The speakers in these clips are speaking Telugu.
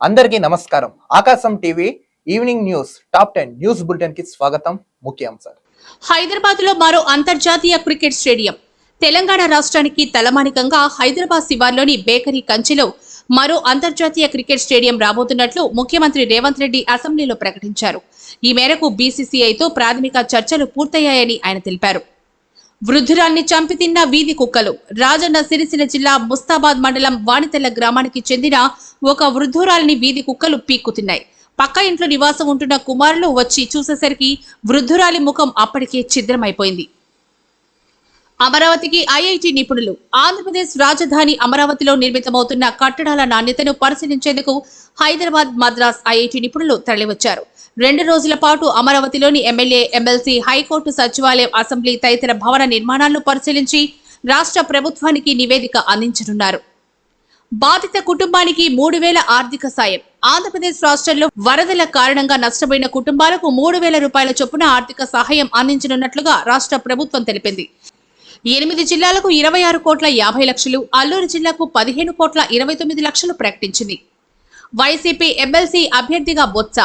అందరికీ నమస్కారం. Aakasam TV evening news top ten news బులెటిన్కి స్వాగతం ముఖ్యాంశాలు హైదరాబాద్లో మరో అంతర్జాతీయ క్రికెట్ స్టేడియం. తెలంగాణ రాష్ట్రానికి తలమానికంగా హైదరాబాద్ శివార్లోని బేకరీ కంచిలో మరో అంతర్జాతీయ క్రికెట్ స్టేడియం రాబోతున్నట్లు ముఖ్యమంత్రి రేవంత్ రెడ్డి అసెంబ్లీలో ప్రకటించారు. ఈ మేరకు బీసీసీఐతో ప్రాథమిక చర్చలు పూర్తయ్యాయని ఆయన తెలిపారు. వృద్ధురాన్ని చంపి తిన్న వీధి కుక్కలు. రాజన్న సిరిసిల్ల జిల్లా ముస్తాబాద్ మండలం వాణితెల్ల గ్రామానికి చెందిన ఒక వృద్ధురాలిని వీధి కుక్కలు పీక్కుతున్నాయి. పక్క ఇంట్లో నివాసం ఉంటున్న కుమారులు వచ్చి చూసేసరికి వృద్ధురాలి ముఖం అప్పటికే ఛిద్రమైపోయింది. అమరావతికి ఐఐటి నిపుణులు. ఆంధ్రప్రదేశ్ రాజధాని అమరావతిలో నిర్మితమవుతున్న కట్టడాల నాణ్యతను పరిశీలించేందుకు హైదరాబాద్ మద్రాస్ ఐఐటి నిపుణులు తరలివచ్చారు. రెండు రోజుల పాటు అమరావతిలోని ఎమ్మెల్యే ఎమ్మెల్సీ హైకోర్టు సచివాలయం అసెంబ్లీ తదితర భవన నిర్మాణాలను పరిశీలించి రాష్ట్ర ప్రభుత్వానికి నివేదిక అందించనున్నారు. బాధిత కుటుంబానికి మూడు వేల ఆర్థిక సాయం. ఆంధ్రప్రదేశ్ రాష్ట్రంలో వరదల కారణంగా నష్టపోయిన కుటుంబాలకు మూడు వేల రూపాయల చొప్పున ఆర్థిక సహాయం అందించనున్నట్లుగా రాష్ట్ర ప్రభుత్వం తెలిపింది. ఎనిమిది జిల్లాలకు ఇరవై ఆరు కోట్ల యాభై లక్షలు అల్లూరు జిల్లాకు పదిహేను కోట్ల ఇరవై తొమ్మిది లక్షలు ప్రకటించింది. వైసీపీ ఎమ్మెల్సీ అభ్యర్థిగా బొత్స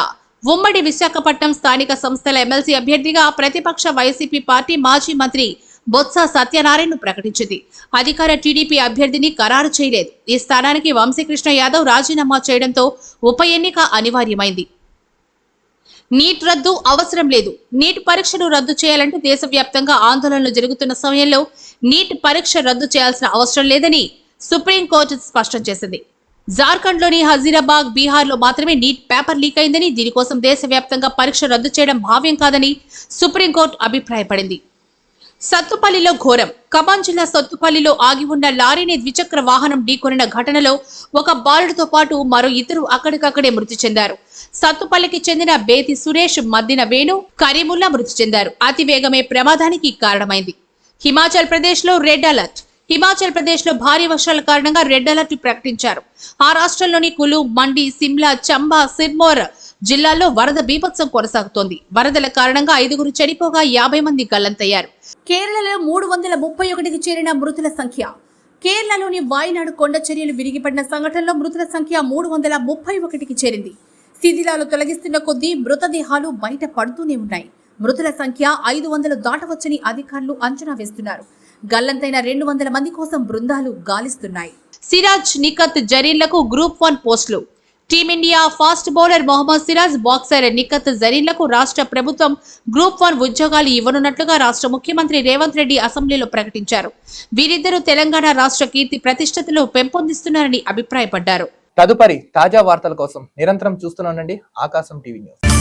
ఉమ్మడి విశాఖపట్నం స్థానిక సంస్థల ఎమ్మెల్సీ అభ్యర్థిగా ప్రతిపక్ష వైసీపీ పార్టీ మాజీ మంత్రి బొత్స సత్యనారాయణను ప్రకటించింది. అధికార టీడీపీ అభ్యర్థిని ఖరారు చేయలేదు. ఈ స్థానానికి వంశీకృష్ణ యాదవ్ రాజీనామా చేయడంతో ఉప ఎన్నిక అనివార్యమైంది. నీట్ రద్దు అవసరం లేదు. నీట్ పరీక్షను రద్దు చేయాలంటూ దేశవ్యాప్తంగా ఆందోళనలు జరుగుతున్న సమయంలో నీట్ పరీక్ష రద్దు చేయాల్సిన అవసరం లేదని సుప్రీంకోర్టు స్పష్టం చేసింది. జార్ఖండ్లోని హజీరాబాగ్ బీహార్లో మాత్రమే నీట్ పేపర్ లీక్ అయిందని దీనికోసం దేశవ్యాప్తంగా పరీక్ష రద్దు చేయడం భావ్యం కాదని సుప్రీంకోర్టు అభిప్రాయపడింది. సత్తుపల్లిలో ఘోరం. ఖమ్మం జిల్లా సత్తుపల్లిలో ఆగి ఉన్న లారీని ద్విచక్ర వాహనం ఢీకొనిన ఘటనలో ఒక బాలుడితో పాటు మరో ఇద్దరు అక్కడికక్కడే మృతి చెందారు. సత్తుపల్లికి చెందిన బేతి సురేష్ మద్దిన వేణు కరీముల్లా మృతి చెందారు. అతి వేగమే ప్రమాదానికి కారణమైంది. హిమాచల్ ప్రదేశ్లో రెడ్ అలర్ట్. హిమాచల్ ప్రదేశ్లో భారీ వర్షాల కారణంగా రెడ్ అలర్ట్ ప్రకటించారు. ఆ రాష్ట్రంలోని కులు మండి సిమ్లా చంబా సిర్మోర్ జిల్లాల్లో వరద బీభత్సం కొనసాగుతోంది. వరదల కారణంగా ఐదుగురు చనిపోగా యాభై మంది గల్లంతయ్యారు. కేరళలో మూడు వందల ముప్పై ఒకటికి చేరిన మృతుల సంఖ్య. కేరళలోని వాయనాడు కొండ చర్యలు విరిగిపడిన సంఘటనలో మృతుల సంఖ్య మూడు వందల ముప్పై ఒకటికి చేరింది. శిథిలాలు తొలగిస్తున్న కొద్దీ మృతదేహాలు బయట పడుతూనే ఉన్నాయి. మృతుల సంఖ్య ఐదు వందలు దాటవచ్చని అధికారులు అంచనా వేస్తున్నారు. గల్లంతైన రెండు వందల మంది కోసం బృందాలు గాలిస్తున్నాయి. సిరాజ్ నికత్ జరీన్లకు గ్రూప్ వన్ పోస్టులు. Team India fast bowler Mohammed Siraj boxer Nikhat జరీన్లకు రాష్ట్ర ప్రభుత్వం గ్రూప్ వన్ ఉద్యోగాలు ఇవ్వనున్నట్లుగా రాష్ట్ర ముఖ్యమంత్రి రేవంత్ రెడ్డి అసెంబ్లీలో ప్రకటించారు. వీరిద్దరూ తెలంగాణ రాష్ట్ర కీర్తి ప్రతిష్టతలు పెంపొందిస్తున్నారని అభిప్రాయపడ్డారు. తదుపరి తాజా వార్తల కోసం నిరంతరం చూస్తున్నానండి ఆకాశం టీవీ న్యూస్.